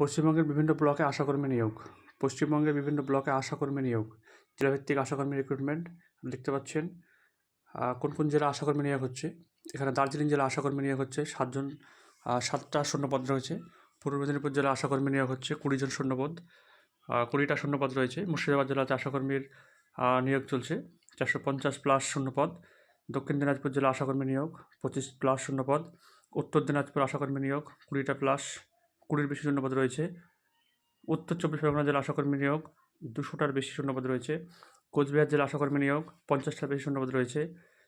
পশ্চিমবঙ্গের বিভিন্ন ব্লকে আশাকর্মী নিয়োগ। পশ্চিমবঙ্গের বিভিন্ন ব্লকে আশাকর্মী নিয়োগ। জেলাভিত্তিক আশাকর্মী রিক্রুটমেন্ট দেখতে পাচ্ছেন। কোন কোন জেলা আশাকর্মী নিয়োগ হচ্ছে? এখানে দার্জিলিং জেলা আশাকর্মী নিয়োগ হচ্ছে, সাতজন সাতটা শূন্যপদ রয়েছে। পূর্ব মেদিনীপুর জেলা আশাকর্মী নিয়োগ হচ্ছে, কুড়িজন শূন্যপদ কুড়িটা শূন্যপদ রয়েছে। মুর্শিদাবাদ জেলাতে আশাকর্মীর নিয়োগ চলছে। চারশো পঞ্চাশ প্লাস শূন্যপদ দক্ষিণ দিনাজপুর জেলা আশাকর্মী নিয়োগ, পঁচিশ প্লাস শূন্যপদ উত্তর দিনাজপুর আশাকর্মী নিয়োগ, কুড়িটা প্লাস কুড়ির বেশি শূন্যপদ রয়েছে। উত্তর চব্বিশ পরগনা জেলা আশাকর্মী নিয়োগ দুশোটার বেশি শূন্যপদ রয়েছে। কোচবিহার জেলা আশাকর্মী নিয়োগ পঞ্চাশটার বেশি শূন্যপদ রয়েছে।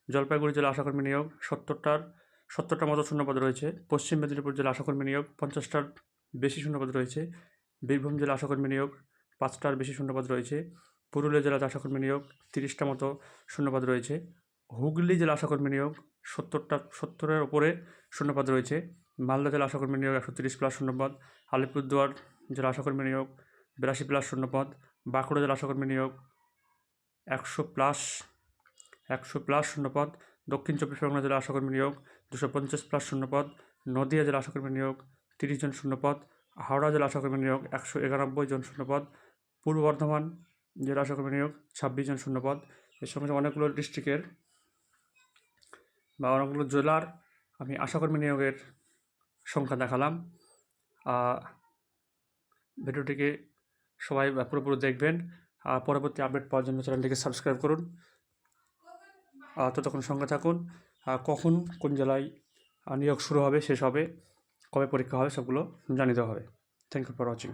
জলপাইগুড়ি জেলা আশাকর্মী নিয়োগ সত্তরটার সত্তরটার মতো শূন্যপদ রয়েছে। পশ্চিম মেদিনীপুর জেলা আশাকর্মী নিয়োগ পঞ্চাশটার বেশি শূন্যপদ রয়েছে। বীরভূম জেলা আশাকর্মী নিয়োগ পাঁচটার বেশি শূন্যপদ রয়েছে। পুরুলিয়া জেলা আশাকর্মী নিয়োগ তিরিশটা মতো শূন্যপদ রয়েছে। হুগলি জেলা আশাকর্মী নিয়োগ সত্তরটা, সত্তরের ওপরে শূন্যপদ রয়েছে। মালদা জেলা আশাকর্মী নিয়োগ একশো তিরিশ প্লাস শূন্যপদ, আলিপুরদুয়ার জেলা আশাকর্মী নিয়োগ বিরাশি প্লাস শূন্যপদ, বাঁকুড়া জেলা আশাকর্মী নিয়োগ একশো প্লাস একশো প্লাস শূন্যপদ, দক্ষিণ চব্বিশ পরগনা জেলা আশাকর্মী নিয়োগ দুশো পঞ্চাশ প্লাশ শূন্যপদ, নদিয়া জেলা আশাকর্মী নিয়োগ তিরিশ জন শূন্যপদ, হাওড়া জেলা আশাকর্মী নিয়োগ একশো একানব্বই জন শূন্যপদ, পূর্ব বর্ধমান জেলা আশাকর্মী নিয়োগ ছাব্বিশ জন শূন্যপদ। এর সঙ্গে অনেকগুলো ডিস্ট্রিক্টের বা অনেকগুলো জেলার আমি আশাকর্মী নিয়োগের সংখ্যা দেখালাম। ভিডিওটিকে সবাই পুরোপুরি দেখবেন। আর পরবর্তী আপডেট পাওয়ার জন্য চ্যানেলটিকে সাবস্ক্রাইব করুন। ততক্ষণ সঙ্গে থাকুন। কখন কোন জেলায় নিয়োগ শুরু হবে, শেষ হবে, কবে পরীক্ষা হবে, সবগুলো জানিয়ে দেওয়া হবে। Thank you for watching